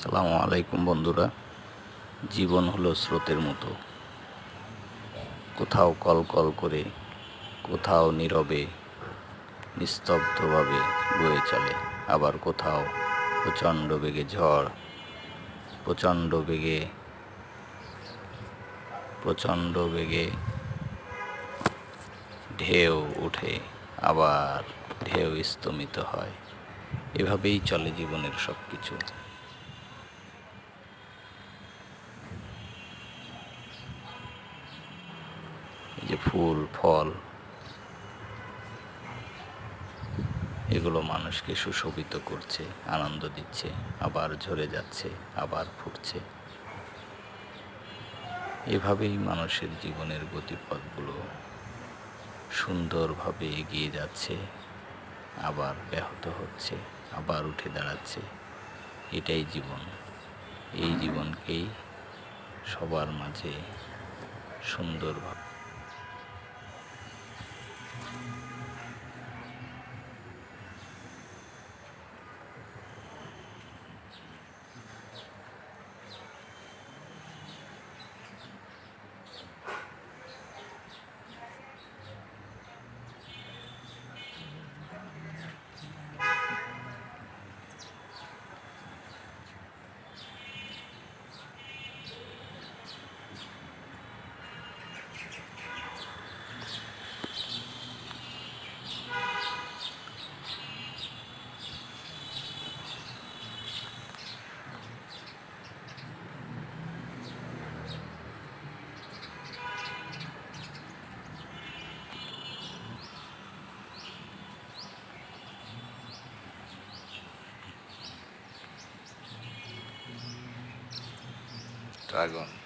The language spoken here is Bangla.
সালামু আলাইকুম বন্ধুরা। জীবন হলো স্রোতের মতো। কোথাও কল কল করে, কোথাও নীরবে, নিস্তব্ধভাবে বয়ে চলে। আবার কোথাও প্রচণ্ড বেগে ঝড়, প্রচণ্ড বেগে প্রচণ্ড বেগে ঢেউ ওঠে আবার ঢেউ স্তমিত হয়। এভাবেই চলে জীবনের সব কিছু যে ফুল, ফল, এগুলো মানুষকে সুশোভিত করছে, আনন্দ দিচ্ছে, আবার ঝরে যাচ্ছে, আবার ফুটছে। এভাবেই মানুষের জীবনের গতিপথগুলো সুন্দরভাবে এগিয়ে যাচ্ছে, আবার ব্যাহত হচ্ছে, আবার উঠে দাঁড়াচ্ছে। এটাই জীবন। এই জীবনকেই সবার মাঝে সুন্দরভাবে Dragon.